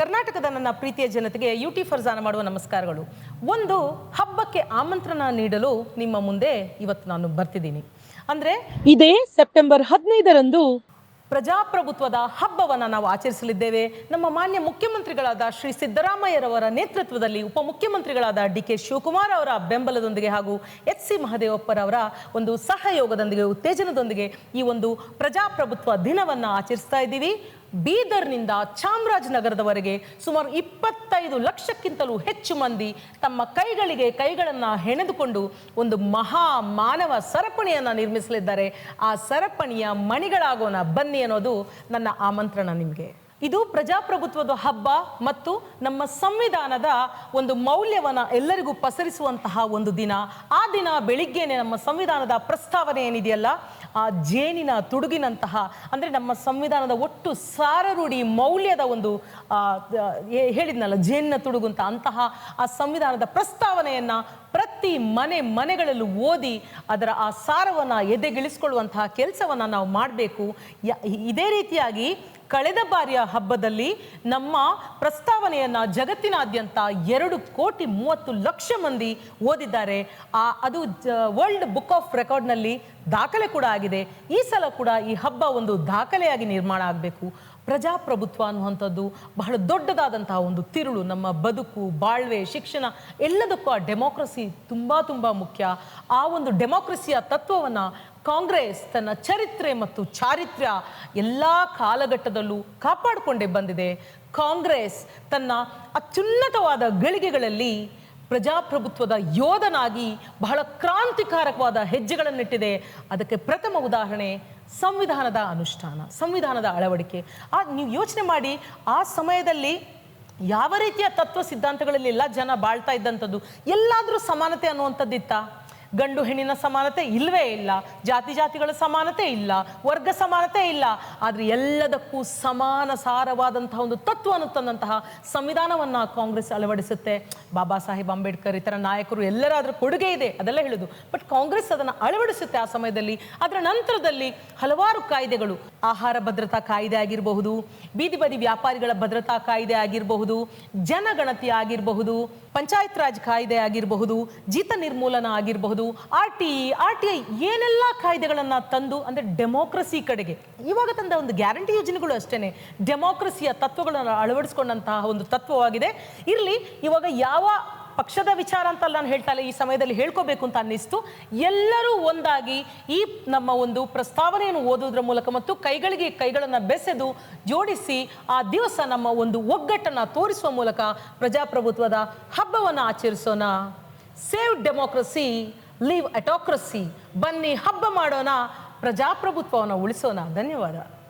ಕರ್ನಾಟಕದ ನನ್ನ ಪ್ರೀತಿಯ ಜನತೆಗೆ ಯುಟಿ ಫರ್ಜಾನ ಮಾಡುವ ನಮಸ್ಕಾರಗಳು. ಒಂದು ಹಬ್ಬಕ್ಕೆ ಆಮಂತ್ರಣ ನೀಡಲು ನಿಮ್ಮ ಮುಂದೆ ಇವತ್ತು ನಾನು ಬರ್ತಿದ್ದೀನಿ. ಅಂದ್ರೆ ಇದೇ ಸೆಪ್ಟೆಂಬರ್ ಹದಿನೈದರಂದು ಪ್ರಜಾಪ್ರಭುತ್ವದ ಹಬ್ಬವನ್ನು ನಾವು ಆಚರಿಸಲಿದ್ದೇವೆ. ನಮ್ಮ ಮಾನ್ಯ ಮುಖ್ಯಮಂತ್ರಿಗಳಾದ ಶ್ರೀ ಸಿದ್ದರಾಮಯ್ಯರವರ ನೇತೃತ್ವದಲ್ಲಿ ಉಪಮುಖ್ಯಮಂತ್ರಿಗಳಾದ ಡಿ ಕೆ ಶಿವಕುಮಾರ್ ಅವರ ಬೆಂಬಲದೊಂದಿಗೆ ಹಾಗೂ ಎಚ್ ಸಿ ಮಹದೇವಪ್ಪರವರ ಒಂದು ಸಹಯೋಗದೊಂದಿಗೆ ಉತ್ತೇಜನದೊಂದಿಗೆ ಈ ಒಂದು ಪ್ರಜಾಪ್ರಭುತ್ವ ದಿನವನ್ನು ಆಚರಿಸ್ತಾ ಇದ್ದೀವಿ. ಬೀದರ್ನಿಂದ ಚಾಮರಾಜನಗರದವರೆಗೆ ಸುಮಾರು ಇಪ್ಪತ್ತೈದು ಲಕ್ಷಕ್ಕಿಂತಲೂ ಹೆಚ್ಚು ಮಂದಿ ತಮ್ಮ ಕೈಗಳಿಗೆ ಕೈಗಳನ್ನು ಹೆಣೆದುಕೊಂಡು ಒಂದು ಮಹಾ ಮಾನವ ಸರಪಣಿಯನ್ನು ನಿರ್ಮಿಸಲಿದ್ದಾರೆ. ಆ ಸರಪಣಿಯ ಮಣಿಗಳಾಗೋಣ ಬನ್ನಿ ಅನ್ನೋದು ನನ್ನ ಆಮಂತ್ರಣ ನಿಮಗೆ. ಇದು ಪ್ರಜಾಪ್ರಭುತ್ವದ ಹಬ್ಬ ಮತ್ತು ನಮ್ಮ ಸಂವಿಧಾನದ ಒಂದು ಮೌಲ್ಯವನ್ನು ಎಲ್ಲರಿಗೂ ಪಸರಿಸುವಂತಹ ಒಂದು ದಿನ. ಆ ದಿನ ಬೆಳಿಗ್ಗೆನೆ ನಮ್ಮ ಸಂವಿಧಾನದ ಪ್ರಸ್ತಾವನೆ ಏನಿದೆಯಲ್ಲ ಆ ಜೇನಿನ ತುಡುಗಿನಂತಹ, ಅಂದರೆ ನಮ್ಮ ಸಂವಿಧಾನದ ಒಟ್ಟು ಸಾರರೂಢಿ ಮೌಲ್ಯದ ಒಂದು ಹೇಳಿದ್ನಲ್ಲ, ಜೇನಿನ ತುಡುಗು ಅಂತ, ಅಂತಹ ಆ ಸಂವಿಧಾನದ ಪ್ರಸ್ತಾವನೆಯನ್ನು ಪ್ರತಿ ಮನೆ ಮನೆಗಳಲ್ಲೂ ಓದಿ ಅದರ ಆ ಸಾರವನ್ನು ಎದೆಗಿಳಿಸ್ಕೊಳ್ಳುವಂತಹ ಕೆಲಸವನ್ನು ನಾವು ಮಾಡಬೇಕು. ಇದೇ ರೀತಿಯಾಗಿ ಕಳೆದ ಬಾರಿಯ ಹಬ್ಬದಲ್ಲಿ ನಮ್ಮ ಪ್ರಸ್ತಾವನೆಯನ್ನ ಜಗತ್ತಿನಾದ್ಯಂತ ಎರಡು ಕೋಟಿ ಮೂವತ್ತು ಲಕ್ಷ ಮಂದಿ ಓದಿದ್ದಾರೆ. ಆ, ಅದು ವರ್ಲ್ಡ್ ಬುಕ್ ಆಫ್ ರೆಕಾರ್ಡ್ನಲ್ಲಿ ದಾಖಲೆ ಕೂಡ ಆಗಿದೆ. ಈ ಸಲ ಕೂಡ ಈ ಹಬ್ಬ ಒಂದು ದಾಖಲೆಯಾಗಿ ನಿರ್ಮಾಣ ಆಗಬೇಕು. ಪ್ರಜಾಪ್ರಭುತ್ವ ಅನ್ನುವಂಥದ್ದು ಬಹಳ ದೊಡ್ಡದಾದಂತಹ ಒಂದು ತಿರುಳು. ನಮ್ಮ ಬದುಕು, ಬಾಳ್ವೆ, ಶಿಕ್ಷಣ ಎಲ್ಲದಕ್ಕೂ ಆ ಡೆಮೋಕ್ರಸಿ ತುಂಬ ತುಂಬ ಮುಖ್ಯ. ಆ ಒಂದು ಡೆಮೋಕ್ರಸಿಯ ತತ್ವವನ್ನು ಕಾಂಗ್ರೆಸ್ ತನ್ನ ಚರಿತ್ರೆ ಮತ್ತು ಚಾರಿತ್ರ್ಯ ಎಲ್ಲ ಕಾಲಘಟ್ಟದಲ್ಲೂ ಕಾಪಾಡಿಕೊಂಡೇ ಬಂದಿದೆ. ಕಾಂಗ್ರೆಸ್ ತನ್ನ ಅತ್ಯುನ್ನತವಾದ ಗಳಿಗೆಗಳಲ್ಲಿ ಪ್ರಜಾಪ್ರಭುತ್ವದ ಯೋಧನಾಗಿ ಬಹಳ ಕ್ರಾಂತಿಕಾರಕವಾದ ಹೆಜ್ಜೆಗಳನ್ನಿಟ್ಟಿದೆ. ಅದಕ್ಕೆ ಪ್ರಥಮ ಉದಾಹರಣೆ ಸಂವಿಧಾನದ ಅನುಷ್ಠಾನ, ಸಂವಿಧಾನದ ಅಳವಡಿಕೆ. ಆ, ನೀವು ಯೋಚನೆ ಮಾಡಿ, ಆ ಸಮಯದಲ್ಲಿ ಯಾವ ರೀತಿಯ ತತ್ವ ಸಿದ್ಧಾಂತಗಳಲ್ಲಿ ಎಲ್ಲ ಜನ ಬಾಳ್ತಾ ಇದ್ದಂಥದ್ದು? ಎಲ್ಲಾದರೂ ಸಮಾನತೆ ಅನ್ನುವಂಥದ್ದಿತ್ತ? ಗಂಡು ಹೆಣ್ಣಿನ ಸಮಾನತೆ ಇಲ್ಲವೇ ಇಲ್ಲ. ಜಾತಿ ಜಾತಿಗಳ ಸಮಾನತೆ ಇಲ್ಲ. ವರ್ಗ ಸಮಾನತೆ ಇಲ್ಲ. ಆದರೆ ಎಲ್ಲದಕ್ಕೂ ಸಮಾನ ಸಾರವಾದಂತಹ ಒಂದು ತತ್ವವನ್ನು ತಂದಂತಹ ಸಂವಿಧಾನವನ್ನು ಕಾಂಗ್ರೆಸ್ ಅಳವಡಿಸುತ್ತೆ. ಬಾಬಾ ಸಾಹೇಬ್ ಅಂಬೇಡ್ಕರ್, ಇತರ ನಾಯಕರು ಎಲ್ಲರಾದರೂ ಕೊಡುಗೆ ಇದೆ, ಅದೆಲ್ಲ ಹೇಳೋದು. ಬಟ್ ಕಾಂಗ್ರೆಸ್ ಅದನ್ನು ಅಳವಡಿಸುತ್ತೆ ಆ ಸಮಯದಲ್ಲಿ. ಅದರ ನಂತರದಲ್ಲಿ ಹಲವಾರು ಕಾಯ್ದೆಗಳು. ಆಹಾರ ಭದ್ರತಾ ಕಾಯ್ದೆ ಆಗಿರಬಹುದು, ಬೀದಿ ಬದಿ ವ್ಯಾಪಾರಿಗಳ ಭದ್ರತಾ ಕಾಯ್ದೆ ಆಗಿರಬಹುದು, ಜನಗಣತಿ ಆಗಿರಬಹುದು ಪಂಚಾಯತ್ ರಾಜ್ ಕಾಯ್ದೆ ಆಗಿರಬಹುದು, ಜೀತ ನಿರ್ಮೂಲನ ಆಗಿರಬಹುದು, R T R T I ಏನೆಲ್ಲ ಕಾಯ್ದೆಗಳನ್ನು ತಂದು, ಅಂದರೆ ಡೆಮೋಕ್ರಸಿ ಕಡೆಗೆ, ಇವಾಗ ತಂದ ಒಂದು ಗ್ಯಾರಂಟಿ ಯೋಜನೆಗಳು ಅಷ್ಟೇ ಡೆಮೋಕ್ರಸಿಯ ತತ್ವಗಳನ್ನು ಅಳವಡಿಸಿಕೊಂಡಂತಹ ಒಂದು ತತ್ವವಾಗಿದೆ. ಇರಲಿ, ಇವಾಗ ಯಾವ ಪಕ್ಷದ ವಿಚಾರ ಅಂತ ನಾನು ಹೇಳ್ತಾ ಇಲ್ಲ, ಈ ಸಮಯದಲ್ಲಿ ಹೇಳ್ಕೋಬೇಕು ಅಂತ ಅನ್ನಿಸ್ತು. ಎಲ್ಲರೂ ಒಂದಾಗಿ ಈ ನಮ್ಮ ಒಂದು ಪ್ರಸ್ತಾವನೆಯನ್ನು ಓದೋದ್ರ ಮೂಲಕ ಮತ್ತು ಕೈಗಳಿಗೆ ಕೈಗಳನ್ನು ಬೆಸೆದು ಜೋಡಿಸಿ ಆ ದಿವಸ ನಮ್ಮ ಒಂದು ಒಗ್ಗಟ್ಟನ್ನು ತೋರಿಸುವ ಮೂಲಕ ಪ್ರಜಾಪ್ರಭುತ್ವದ ಹಬ್ಬವನ್ನು ಆಚರಿಸೋಣ. ಸೇವ್ ಡೆಮೋಕ್ರಸಿ ಲೀವ್ ಅಟೋಕ್ರಸಿ ಬನ್ನಿ, ಹಬ್ಬ ಮಾಡೋಣ, ಪ್ರಜಾಪ್ರಭುತ್ವವನ್ನು ಉಳಿಸೋಣ. ಧನ್ಯವಾದ.